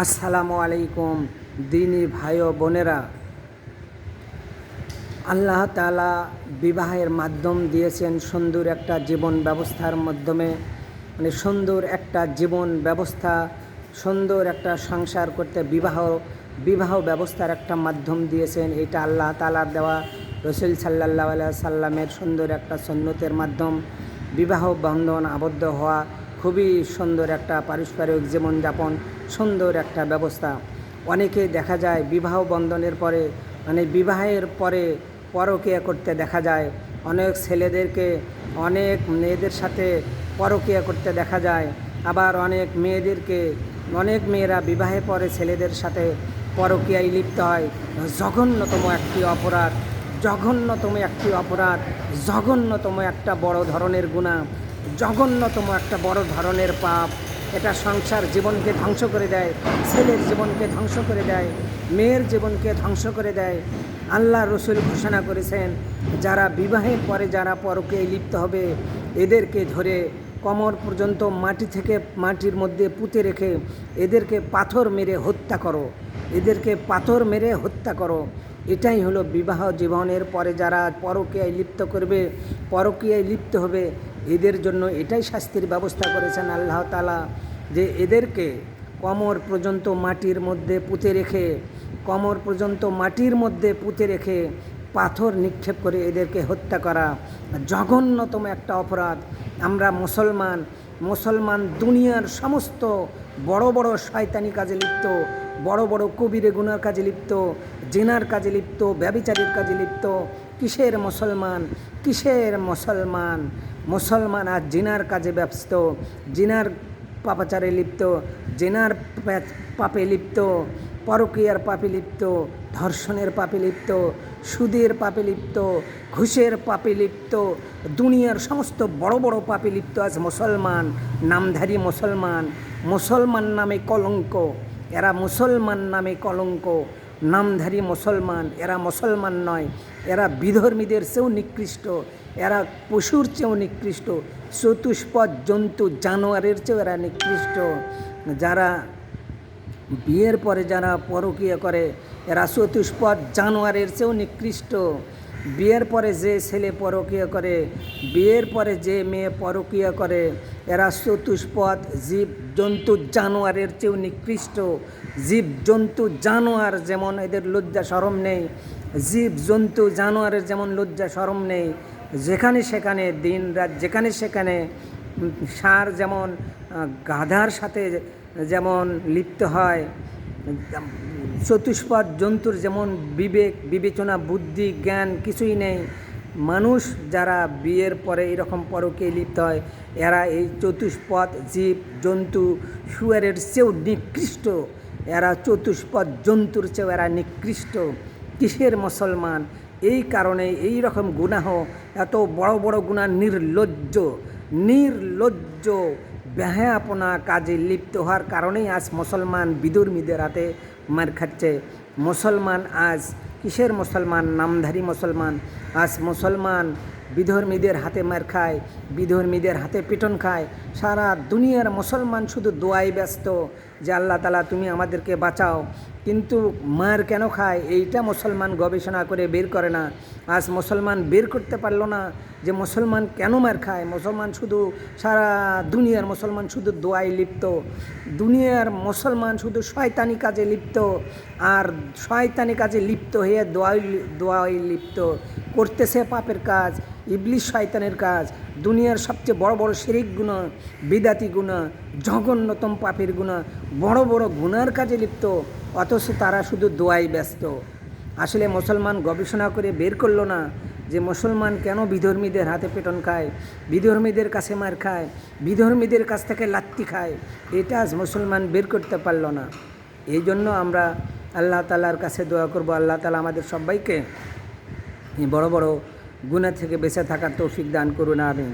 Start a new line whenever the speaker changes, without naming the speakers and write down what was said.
আসসালামু আলাইকুম, দিনী ভাই ও বোনেরা। আল্লাহ তালা বিবাহের মাধ্যম দিয়েছেন সুন্দর একটা জীবন ব্যবস্থার মাধ্যমে। মানে সুন্দর একটা জীবন ব্যবস্থা, সুন্দর একটা সংসার করতে বিবাহ বিবাহ ব্যবস্থার একটা মাধ্যম দিয়েছেন। এটা আল্লাহ তালার দেওয়া রসুল সাল্লাহ সাল্লামের সুন্দর একটা সন্ন্যতের মাধ্যম। বিবাহ বন্ধন আবদ্ধ হওয়া খুবই সুন্দর একটা পারস্পরিক জীবনযাপন, সুন্দর একটা ব্যবস্থা। অনেকে দেখা যায় বিবাহ বন্ধনের পরে মানে বিবাহের পরে পরকীয়া করতে দেখা যায়। অনেক ছেলেদেরকে অনেক মেয়েদের সাথে পরকীয়া করতে দেখা যায়। আবার অনেক মেয়েদেরকে, অনেক মেয়েরা বিবাহে পরে ছেলেদের সাথে পরকীয়ায় লিপ্ত হয়। জঘন্যতম একটি অপরাধ, জঘন্যতম একটি অপরাধ, জঘন্যতম একটা বড় ধরনের গুণা জঘন্যতম একটা বড় ধরনের পাপ। এটা সংসার জীবনকে ধ্বংস করে দেয়, ছেলের জীবনকে ধ্বংস করে দেয়, মেয়ের জীবনকে ধ্বংস করে দেয়। আল্লাহ রসুল ঘোষণা করেছেন, যারা বিবাহের পরে যারা পরকে লিপ্ত হবে, এদেরকে ধরে কমর পর্যন্ত মাটি থেকে মাটির মধ্যে পুঁতে রেখে এদেরকে পাথর মেরে হত্যা করো। এদেরকে পাথর মেরে হত্যা করো। এটাই হলো বিবাহ জীবনের পরে যারা পরকীয়ায় লিপ্ত করবে, পরকীয়ায় লিপ্ত হবে এদের জন্য এটাই শাস্তির ব্যবস্থা করেছেন আল্লাহ তালা যে এদেরকে কমর পর্যন্ত মাটির মধ্যে পুঁতে রেখে, কমর পর্যন্ত মাটির মধ্যে পুঁতে রেখে পাথর নিক্ষেপ করে এদেরকে হত্যা করা জঘন্যতম একটা অপরাধ। আমরা মুসলমান মুসলমান দুনিয়ার সমস্ত বড় বড় শয়তানি কাজে লিপ্ত, বড় বড় কবিরে গুনার কাজে লিপ্ত, জেনার কাজে লিপ্ত, ব্যবিচারীর কাজে লিপ্ত কিসের মুসলমান? কিসের মুসলমান? মুসলমান আর জিনার কাজে ব্যস্ত। জিনার পাপাচারে লিপ্ত, জেনার পাপে লিপ্ত, পরকীয়ার পাপে লিপ্ত, ধর্ষণের পাপে লিপ্ত, সুদের পাপে লিপ্ত, ঘুষের পাপে লিপ্ত, দুনিয়ার সমস্ত বড় বড় পাপে লিপ্ত আজ মুসলমান, নামধারী মুসলমান। মুসলমান নামে কলঙ্ক। এরা মুসলমান নামে কলঙ্ক। নামধারী মুসলমান, এরা মুসলমান নয়, এরা বিধর্মীদের চেয়েও নিকৃষ্ট, এরা পশুর চেয়েও নিকৃষ্ট, চতুষ্পদ জন্তু জানোয়ারের চেয়েও এরা নিকৃষ্ট। যারা বিয়ের পরে যারা পরকীয় করে, এরা চতুষ্পদ জানোয়ারের চেয়েও নিকৃষ্ট। বিয়ের পরে যে ছেলে পরকীয়া করে, বিয়ের পরে যে মেয়ে পরকীয়া করে, এরা চতুষ্পদ জীব জন্তু জানোয়ারের চেয়েও নিকৃষ্ট। জীব জন্তু জানোয়ার যেমন এদের লজ্জা, সরম নেই। জীব জন্তু জানোয়ারের যেমন লজ্জা, সরম নেই। যেখানে সেখানে, দিন রাত যেখানে সেখানে, সার যেমন গাধার সাথে যেমন লিপ্ত হয় চতুষ্পদ জন্তুর যেমন বিবেক, বিবেচনা, বুদ্ধি, জ্ঞান কিছুই নেই। মানুষ যারা বিয়ের পরে এরকম পরকে লিপ্ত হয়, এরা এই চতুষ্পদ জীব, জন্তু, শুয়ারের চেয়েও নিকৃষ্ট। এরা চতুষ্পদ জন্তুর চেয়েও এরা নিকৃষ্ট। কিসের মুসলমান? এই কারণে এই রকম গুনাহ, এত বড় বড় গুণা নির্লজ্জ নির্লজ্জ। ব্যাহাপনা কাজে লিপ্ত হওয়ার কারণেই আজ মুসলমান বিদর্মীদের হাতে মার খাচ্ছে। মুসলমান আজ কিসের মুসলমান? নামধারী মুসলমান। আজ মুসলমান বিধর্মীদের হাতে মার খায়, বিধর্মীদের হাতে পিটন খায়। সারা দুনিয়ার মুসলমান শুধু দোয়াই ব্যস্ত যে আল্লাহ তালা তুমি আমাদেরকে বাঁচাও। কিন্তু মার কেন খায়? এইটা মুসলমান গবেষণা করে বের করে না। আজ মুসলমান বের করতে পারল না যে মুসলমান কেন মার খায়? মুসলমান শুধু সারা দুনিয়ার মুসলমান শুধু দোয়াই লিপ্ত। দুনিয়ার মুসলমান শুধু শয়তানি কাজে লিপ্ত। আর শয়তানি কাজে লিপ্ত হয়ে দোয়াই দোয়াই লিপ্ত। করতেছে পাপের কাজ। ইবলিশ শয়তানের কাজ, দুনিয়ার সবচেয়ে বড় বড় শিরিক গুণা, বিদাতি গুণা, জঘন্যতম পাপের গুণা, বড় বড় গুণার কাজে লিপ্ত, অথচ তারা শুধু দোয়াই ব্যস্ত। আসলে মুসলমান গবেষণা করে বের করল না যে মুসলমান কেন বিধর্মীদের হাতে পেটন খায়, বিধর্মীদের কাছে মার খায়, বিধর্মীদের কাছ থেকে লাত্তি খায়, এটা আজ মুসলমান বের করতে পারল না। এই জন্য আমরা আল্লাহ তালার কাছে দোয়া করব। আল্লাহ তালা আমাদের সবাইকে বড় বড় গুণা থেকে বেঁচে থাকার তৌফিক দান করুন আমিন।